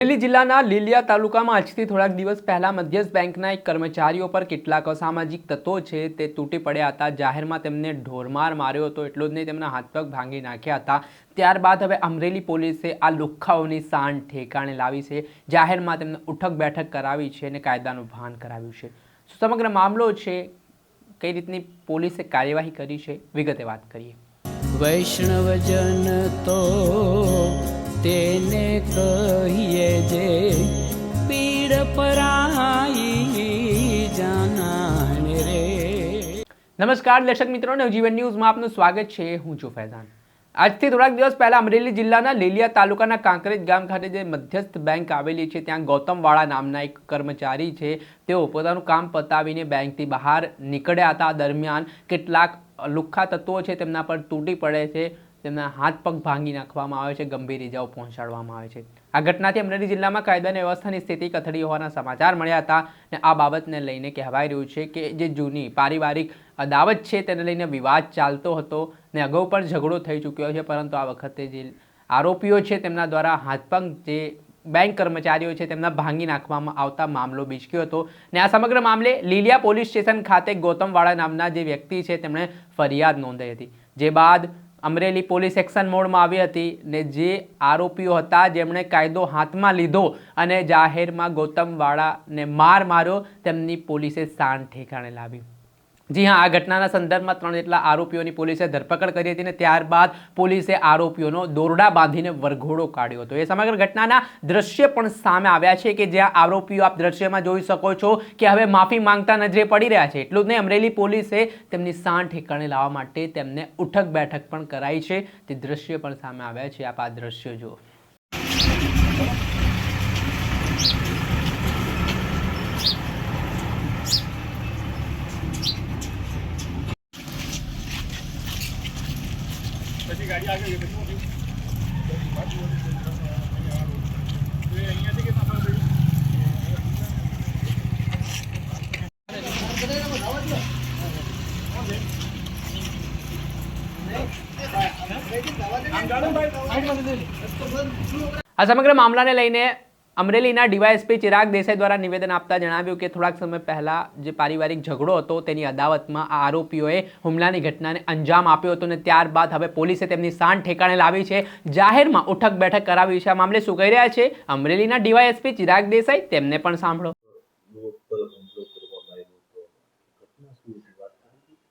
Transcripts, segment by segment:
અમરેલી જિલ્લાના લીલિયા તાલુકામાં આજથી થોડાક દિવસ પહેલા મધ્યસ્થ બેંકના એક કર્મચારીઓ પર કેટલાક અસામાજિક તત્વો છે તે તૂટી પડ્યા હતા. જાહેરમાં તેમને ઢોરમાર માર્યો હતો, એટલો જ નહીં તેમના હાથ પગ ભાંગી નાખ્યા હતા. ત્યારબાદ હવે અમરેલી પોલીસે આ લુખ્ખાઓની સાણ ઠેકાણે લાવી છે. જાહેરમાં તેમને ઉઠક બેઠક કરાવી છે અને કાયદાનું ભાન કરાવ્યું છે. સમગ્ર મામલો છે, કઈ રીતની પોલીસે કાર્યવાહી કરી છે, વિગતે વાત કરીએ. વૈષ્ણવજન તો તેને કહીએ જે પીડ પરાઈ જાનાને રે. નમસ્કાર, દર્શક મિત્રો, નવજીવન ન્યૂઝમાં આપનું સ્વાગત છે. હું છું ફૈઝાન. આજથી થોડાક દિવસ પહેલા અમરેલી જિલ્લાના લેલિયા તાલુકાના કાંકરેજ ગામ ખાતે જે મધ્યસ્થ બેંક આવેલી છે, ત્યાં ગૌતમવાળા નામના એક કર્મચારી છે. તેઓ પોતાનું કામ પતાવીને બેંકથી બહાર નીકળ્યા હતા. દરમિયાન કેટલાક લુખ્ખા તત્વો છે, તેમના પર તૂટી પડે છે. તેમના હાથ પગ ભાંગી નાખવામાં આવે છે, ગંભીર ઇજાઓ પહોંચાડવામાં આવે છે. આ ઘટનાથી અમરેલી જિલ્લામાં કાયદા અને વ્યવસ્થાની સ્થિતિ કથળી હોવાના સમાચાર મળ્યા હતા અને આ બાબતને લઈને કહેવાઈ રહ્યું છે કે જે જૂની પારિવારિક અદાવત છે તેને લઈને વિવાદ ચાલતો હતો ને અગાઉ પણ ઝઘડો થઈ ચૂક્યો છે, પરંતુ આ વખતે જે આરોપીઓ છે તેમના દ્વારા હાથપગ જે બેંક કર્મચારીઓ છે તેમના ભાંગી નાખવામાં આવતા મામલો બીચક્યો હતો ને આ સમગ્ર મામલે લીલિયા પોલીસ સ્ટેશન ખાતે ગૌતમવાળા નામના જે વ્યક્તિ છે તેમણે ફરિયાદ નોંધાઈ હતી. જે બાદ અમરેલી પોલીસ એક્શન મોડમાં આવી હતી ને જે આરોપીઓ હતા, જેમણે કાયદો હાથમાં લીધો અને જાહેરમાં ગૌતમવાળાને માર માર્યો, તેમની પોલીસે શાન ઠેકાણે લાવી. જી હા, આ ઘટનાના સંદર્ભમાં ત્રણ જેટલા આરોપીઓની પોલીસે ધરપકડ કરી હતી અને ત્યારબાદ પોલીસે આરોપીઓનો દોરડા બાંધીને વરઘોડો કાઢ્યો હતો. એ સમગ્ર ઘટનાના દ્રશ્ય પણ સામે આવ્યા છે કે જ્યાં આરોપીઓ આપ દ્રશ્યમાં જોઈ શકો છો કે હવે માફી માંગતા નજરે પડી રહ્યા છે. એટલું જ નહીં, અમરેલી પોલીસે તેમની સાણ ઠેકાણે લાવવા માટે તેમને ઉઠક બેઠક પણ કરાઈ છે. તે દ્રશ્ય પણ સામે આવ્યા છે. આપ આ દ્રશ્યો જુઓ. આ સમગ્ર મામલાને લઈને અમરેલીના ડીવાયએસપી ચિરાગ દેસાઈ દ્વારા નિવેદન આપતા જણાવ્યું કે થોડાક સમય પહેલા જે પારિવારિક ઝઘડો હતો તેની અદાવતમાં આ આરોપીઓએ હુમલાની ઘટનાને અંજામ આપ્યો હતો અને ત્યારબાદ હવે પોલીસે તેમની શાન ઠેકાણે લાવી છે. જાહેરમાં ઉઠક બેઠક કરાવી છે. આ મામલે શું કહી રહ્યા છે? અમરેલીના ડીવાયએસપી ચિરાગ દેસાઈ તેમને પણ સાંભળો.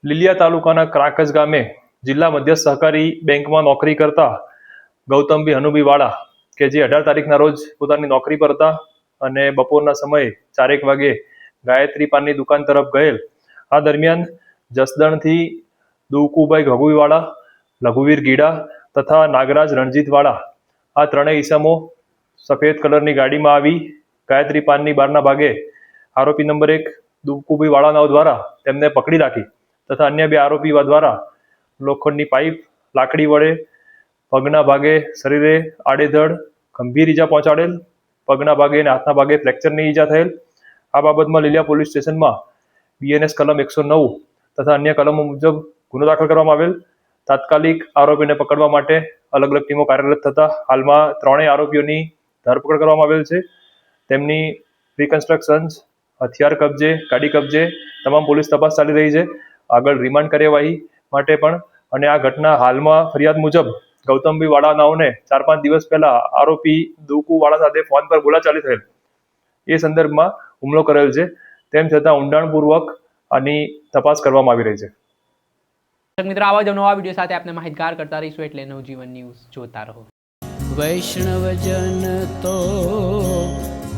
લીલિયા તાલુકાના ક્રાકજ ગામે જિલ્લા મધ્ય સહકારી બેંકમાં નોકરી કરતા ગૌતમભાઈ હનુભી વાળા કે જે અઢાર તારીખના રોજ પોતાની નોકરી પર હતા અને બપોરના સમયે ચારેક વાગે ગાયત્રી પાનની દુકાન તરફ ગયેલ. આ દરમિયાન જસદણથી દુકુભાઈ ઘગુવીવાળા લઘુવીર ગીડા તથા નાગરાજ રણજીતવાળા આ ત્રણેય ઈસમો સફેદ કલરની ગાડીમાં આવી ગાયત્રી પાનની બારના ભાગે આરોપી નંબર એક દુકુભાઈ વાળાનાઓ દ્વારા તેમને પકડી રાખી તથા અન્ય બે આરોપીઓ દ્વારા લોખંડની પાઇપ લાકડી વડે પગના ભાગે શરીરે આડેધડ, ગંભીર ઈજા પહોંચાડેલ, પગના ભાગે અને હાથના ભાગે ફ્રેક્ચરની ઈજા થયેલ. આ બાબતમાં લીલિયા પોલીસ સ્ટેશનમાં બીએનએસ કલમ એકસો નવ તથા અન્ય કલમો મુજબ ગુનો દાખલ કરવામાં આવેલ. તાત્કાલિક આરોપીને પકડવા માટે અલગ અલગ ટીમો કાર્યરત થતા હાલમાં ત્રણેય આરોપીઓની ધરપકડ કરવામાં આવેલ છે. તેમની રિકન્સ્ટ્રક્શન્સ હથિયાર કબજે, ગાડી કબજે તમામ પોલીસ તપાસ ચાલી રહી છે. આગળ રિમાન્ડ કાર્યવાહી માટે પણ અને આ ઘટના હાલમાં ફરિયાદ મુજબ ગૌતમભાઈ વાળાનાઓને ચાર પાંચ દિવસ પહેલા આરોપી દુકુ વાળા સાથે ફોન પર બોલાચાલી થયેલ. એ સંદર્ભમાં હુમલો કરેલ છે. તેમ છતાં ઊંડાણપૂર્વક આની તપાસ કરવામાં આવી રહી છે. મિત્રો આવા જ નવા વીડિયો સાથે આપણે માહિતગાર કરતા રહીશું એટલે નવજીવન ન્યૂઝ જોતા રહો. વૈષ્ણવજન તો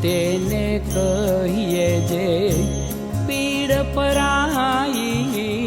તેને કહીએ જે પીડ પરાઈ